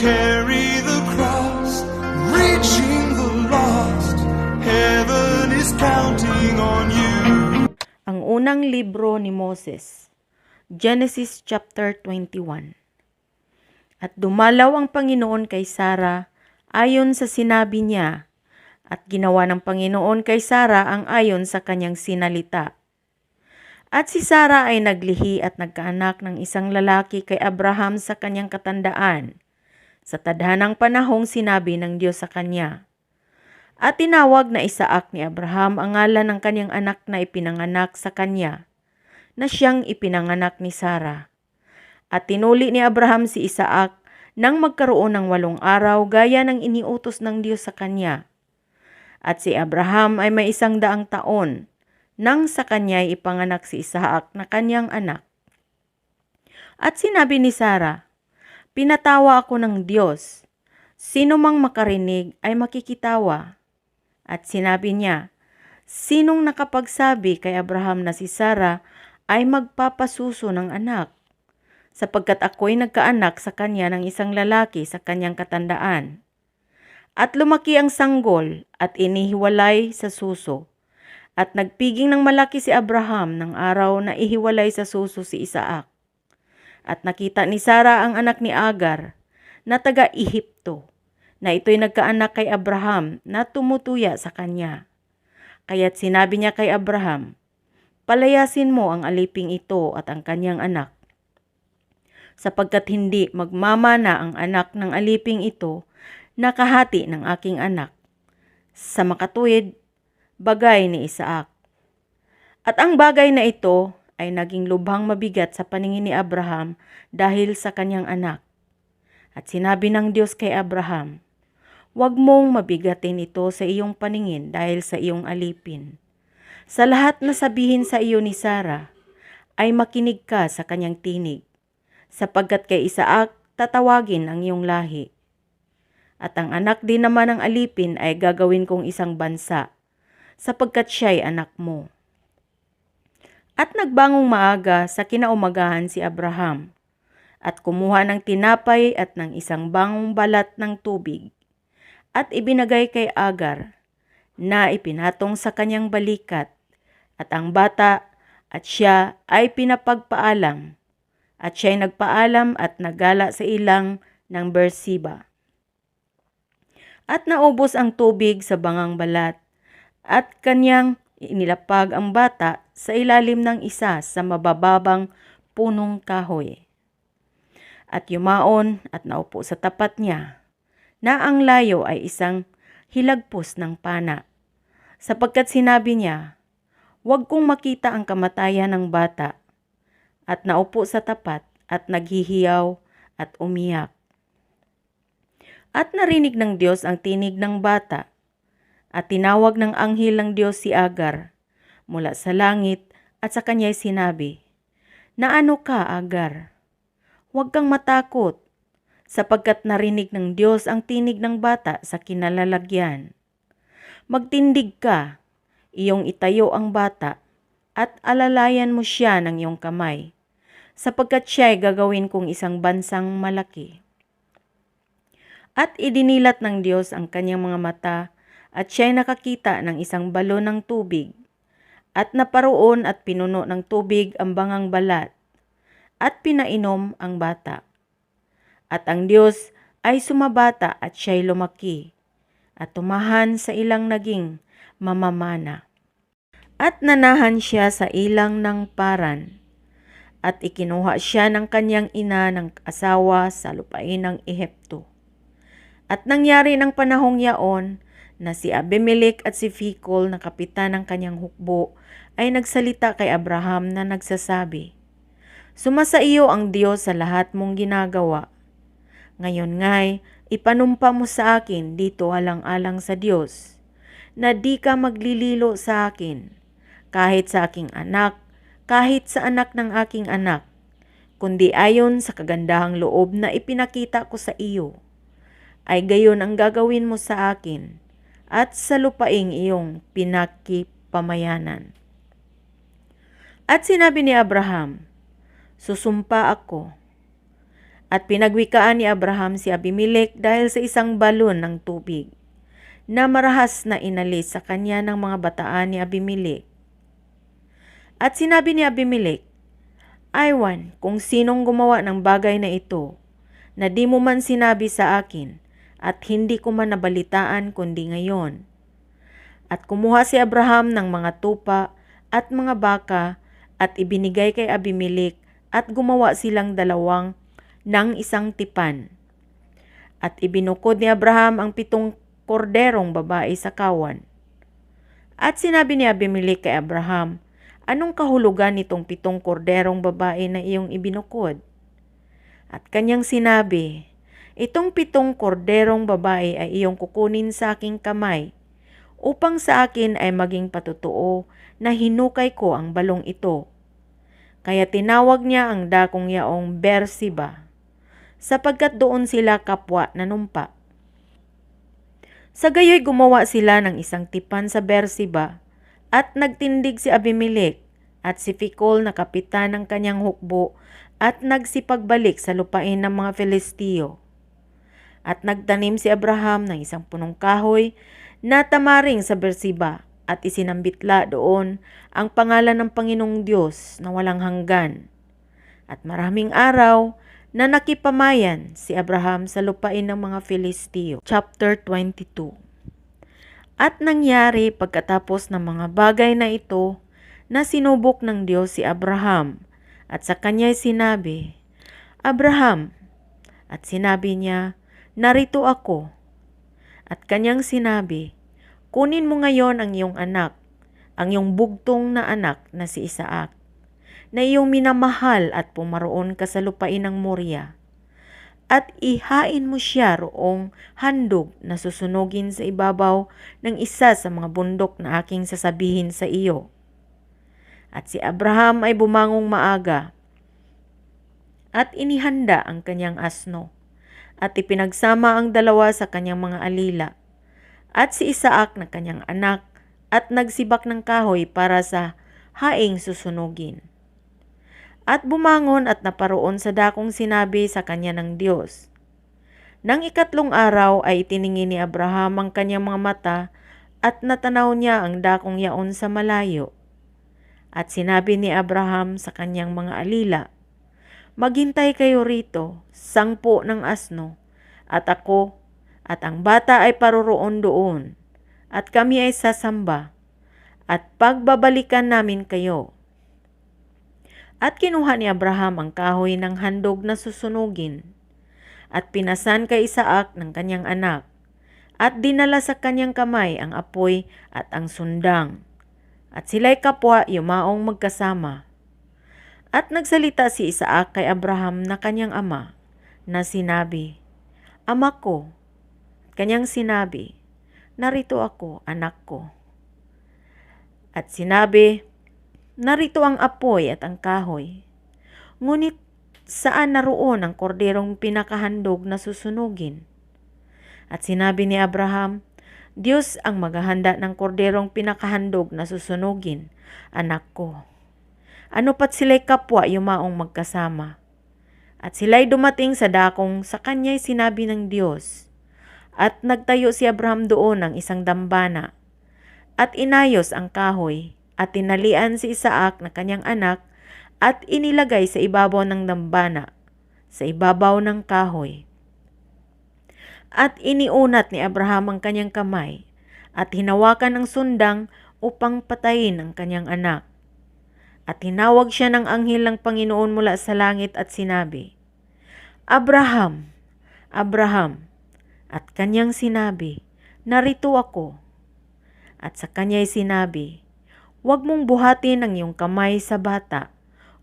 carry the cross, reaching the lost. Heaven is counting on you. Ang unang libro ni Moses, Genesis chapter 21. At dumalaw ang Panginoon kay Sara ayon sa sinabi niya, at ginawa ng Panginoon kay Sara ang ayon sa kanyang sinalita. At si Sara ay naglihi at nagkaanak ng isang lalaki kay Abraham sa kanyang katandaan. Sa tadhanang panahong sinabi ng Diyos sa kanya, at tinawag na Isaac ni Abraham ang ngalan ng kanyang anak na ipinanganak sa kanya, na siyang ipinanganak ni Sara. At tinuli ni Abraham si Isaac nang magkaroon ng walong araw gaya ng iniutos ng Diyos sa kanya. At si Abraham ay may isang daang taon nang sa kanya ipanganak si Isaac na kanyang anak. At sinabi ni Sara, Pinatawa ako ng Diyos. Sino mang makarinig ay makikitawa. At sinabi niya, Sinong nakapagsabi kay Abraham na si Sara ay magpapasuso ng anak? Sapagkat ako'y nagkaanak sa kanya ng isang lalaki sa kanyang katandaan. At lumaki ang sanggol at inihiwalay sa suso. At nagpiging ng malaki si Abraham ng araw na ihiwalay sa suso si Isaac. At nakita ni Sara ang anak ni Agar na taga-Ehipto na ito'y nagkaanak kay Abraham na tumutuya sa kanya. Kaya't sinabi niya kay Abraham, Palayasin mo ang aliping ito at ang kanyang anak. Sapagkat hindi magmamana ang anak ng aliping ito na kahati ng aking anak. Sa makatuwid, bagay ni Isaac. At ang bagay na ito ay naging lubhang mabigat sa paningin ni Abraham dahil sa kanyang anak. At sinabi ng Diyos kay Abraham, Huwag mong mabigatin ito sa iyong paningin dahil sa iyong alipin. Sa lahat na sabihin sa iyo ni Sara, ay makinig ka sa kanyang tinig, sapagkat kay Isaac tatawagin ang iyong lahi. At ang anak din naman ng alipin ay gagawin kong isang bansa, sapagkat siya'y anak mo. At nagbangong maaga sa kinaumagahan si Abraham, at kumuha ng tinapay at ng isang bangong balat ng tubig, at ibinagay kay Agar, na ipinatong sa kanyang balikat, at ang bata at siya ay pinapagpaalam, at siya'y nagpaalam at nagala sa ilang ng Bersiba. At naubos ang tubig sa bangang balat, at kanyang inilapag ang bata sa ilalim ng isa sa mabababang punong kahoy. At yumaon at naupo sa tapat niya, na ang layo ay isang hilagpos ng pana, sapagkat sinabi niya, Huwag kong makita ang kamatayan ng bata. At naupo sa tapat at naghihiyaw at umiyak. At narinig ng Diyos ang tinig ng bata. At tinawag ng anghel ng Diyos si Agar mula sa langit at sa kanya'y sinabi, Na ano ka, Agar? Huwag kang matakot, sapagkat narinig ng Diyos ang tinig ng bata sa kinalalagyan. Magtindig ka, iyong itayo ang bata, at alalayan mo siya ng iyong kamay, sapagkat siya ay gagawin kong isang bansang malaki. At idinilat ng Diyos ang kanyang mga mata, at siya ay nakakita ng isang balon ng tubig, at naparoon at pinuno ng tubig ang bangang balat, at pinainom ang bata. At ang Diyos ay sumabata at siya'y lumaki, at tumahan sa ilang naging mamamana. At nanahan siya sa ilang ng paran, at ikinuha siya ng kanyang ina ng asawa sa lupain ng Ehipto. At nangyari ng panahong yaon na si Abimelech at si Fikol na kapitan ng kanyang hukbo ay nagsalita kay Abraham na nagsasabi, Sumasa iyo ang Diyos sa lahat mong ginagawa. Ngayon nga'y ipanumpa mo sa akin dito alang-alang sa Diyos, na di ka maglililo sa akin, kahit sa aking anak, kahit sa anak ng aking anak, kundi ayon sa kagandahang loob na ipinakita ko sa iyo, ay gayon ang gagawin mo sa akin at sa lupaing iyong pinakipamayanan. At sinabi ni Abraham, Susumpa ako. At pinagwikaan ni Abraham si Abimelech dahil sa isang balon ng tubig na marahas na inalis sa kanya ng mga bataan ni Abimelech. At sinabi ni Abimelech, Aywan, kung sinong gumawa ng bagay na ito, na di mo man sinabi sa akin, at hindi ko man nabalitaan kundi ngayon. At kumuha si Abraham ng mga tupa at mga baka at ibinigay kay Abimelech at gumawa silang dalawang ng isang tipan. At ibinukod ni Abraham ang pitong korderong babae sa kawan. At sinabi ni Abimelech kay Abraham, Anong kahulugan nitong pitong korderong babae na iyong ibinukod? At kanyang sinabi, Itong pitong korderong babae ay iyong kukunin sa aking kamay, upang sa akin ay maging patutuo na hinukay ko ang balong ito. Kaya tinawag niya ang dakong yaong Bersiba, sapagkat doon sila kapwa nanumpa. Sa gayoy gumawa sila ng isang tipan sa Bersiba, at nagtindig si Abimelech at si Fikol na kapitan ng kanyang hukbo at nagsipagbalik sa lupain ng mga Filisteo. At nagtanim si Abraham ng isang punong kahoy na tamaring sa Bersiba at isinambitla doon ang pangalan ng Panginoong Diyos na walang hanggan. At maraming araw na nakipamayan si Abraham sa lupain ng mga Filisteo. Chapter 22 At nangyari pagkatapos ng mga bagay na ito na sinubok ng Diyos si Abraham at sa kanya'y sinabi, Abraham, at sinabi niya, narito ako. At kanyang sinabi, kunin mo ngayon ang iyong anak, ang iyong bugtong na anak na si Isaac, na iyong minamahal at pumaroon ka sa lupain ng Moria. At ihain mo siya roong handog na susunugin sa ibabaw ng isa sa mga bundok na aking sasabihin sa iyo. At si Abraham ay bumangong maaga at inihanda ang kanyang asno at ipinagsama ang dalawa sa kanyang mga alila at si Isaac na kanyang anak at nagsibak ng kahoy para sa haing susunugin. At bumangon at naparoon sa dakong sinabi sa kanya ng Diyos. Nang ikatlong araw ay itiningin ni Abraham ang kanyang mga mata at natanaw niya ang dakong yaon sa malayo. At sinabi ni Abraham sa kanyang mga alila, Maghintay kayo rito, sangpo ng asno, at ako, at ang bata ay paroroon doon, at kami ay sasamba, at pagbabalikan namin kayo. At kinuha ni Abraham ang kahoy ng handog na susunugin, at pinasan kay Isaac ng kanyang anak, at dinala sa kanyang kamay ang apoy at ang sundang. At sila'y kapwa yumaong magkasama. At nagsalita si Isaac kay Abraham na kanyang ama, na sinabi, Ama ko, kanyang sinabi, Narito ako, anak ko. At sinabi, Narito ang apoy at ang kahoy. Ngunit saan naroon ang korderong pinakahandog na susunugin? At sinabi ni Abraham, Diyos ang maghahanda ng korderong pinakahandog na susunugin, anak ko. Ano pat sila'y kapwa yumaong magkasama. At sila'y dumating sa dakong sa kanya'y sinabi ng Diyos. At nagtayo si Abraham doon ng isang dambana. At inayos ang kahoy at tinalian si Isaac na kanyang anak at inilagay sa ibabaw ng dambana, sa ibabaw ng kahoy. At iniunat ni Abraham ang kanyang kamay at hinawakan ang sundang upang patayin ang kanyang anak. At tinawag siya ng anghel ng Panginoon mula sa langit at sinabi, Abraham, Abraham, at kanyang sinabi, Narito ako. At sa kanya'y sinabi, Huwag mong buhatin ang iyong kamay sa bata,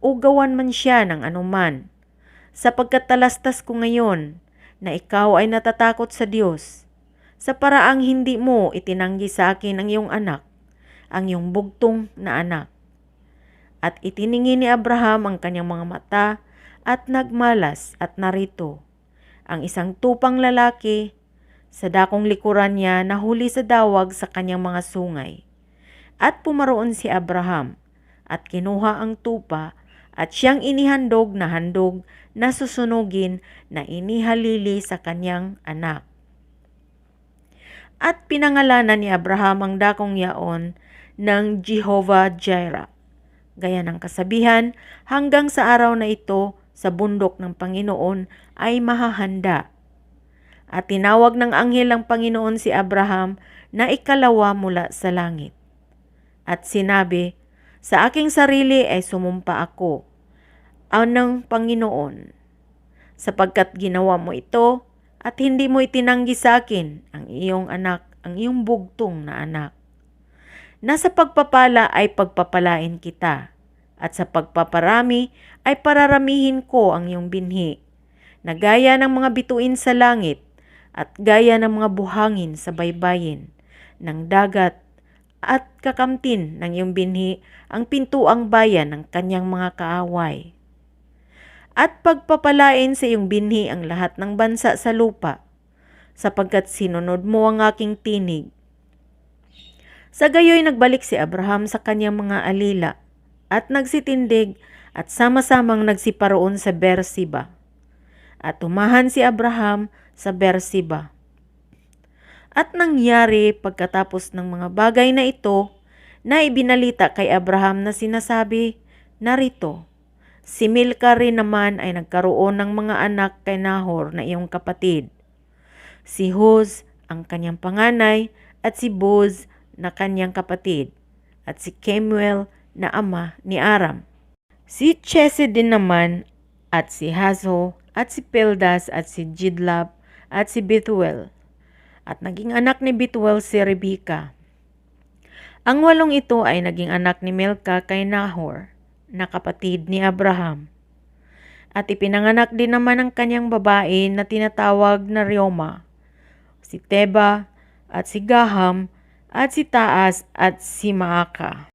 o gawan man siya ng anuman, sapagkat talastas ko ngayon na ikaw ay natatakot sa Diyos, sa paraang hindi mo itinanggi sa akin ang iyong anak, ang iyong bugtong na anak. At itiningin ni Abraham ang kanyang mga mata at nagmalas at narito, ang isang tupang lalaki sa dakong likuran niya nahuli sa dawag sa kanyang mga sungay. At pumaroon si Abraham at kinuha ang tupa at siyang inihandog na handog na susunugin na inihalili sa kanyang anak. At pinangalanan ni Abraham ang dakong yaon ng Jehovah Jireh. Gaya ng kasabihan, hanggang sa araw na ito sa bundok ng Panginoon ay mahahanda. At tinawag ng anghel ng Panginoon si Abraham na ikalawa mula sa langit. At sinabi, Sa aking sarili ay sumumpa ako, anong Panginoon, sapagkat ginawa mo ito at hindi mo itinanggi sa akin ang iyong anak, ang iyong bugtong na anak. Nasa pagpapala ay pagpapalain kita, at sa pagpaparami ay pararamihin ko ang iyong binhi, na gaya ng mga bituin sa langit at gaya ng mga buhangin sa baybayin ng dagat at kakamtin ng iyong binhi ang pintuang bayan ng kanyang mga kaaway. At pagpapalain sa iyong binhi ang lahat ng bansa sa lupa, sapagkat sinunod mo ang aking tinig. Sa gayoy nagbalik si Abraham sa kanyang mga alila at nagsitindig at sama-samang nagsiparoon sa Beersheba. At tumahan si Abraham sa Beersheba. At nangyari pagkatapos ng mga bagay na ito, na ibinalita kay Abraham na sinasabi, Narito, si Milka rin naman ay nagkaroon ng mga anak kay Nahor na iyong kapatid. Si Huz ang kanyang panganay at si Boz na kanyang kapatid at si Kemuel na ama ni Aram. Si Chese din naman at si Hazo at si Pildas at si Jidlab at si Bethuel. At naging anak ni Bethuel si Rebeka. Ang walong ito ay naging anak ni Milka kay Nahor, na kapatid ni Abraham. At ipinanganak din naman ang kanyang babae na tinatawag na Reoma, si Teba at si Gaham at si Taas at si Maaka.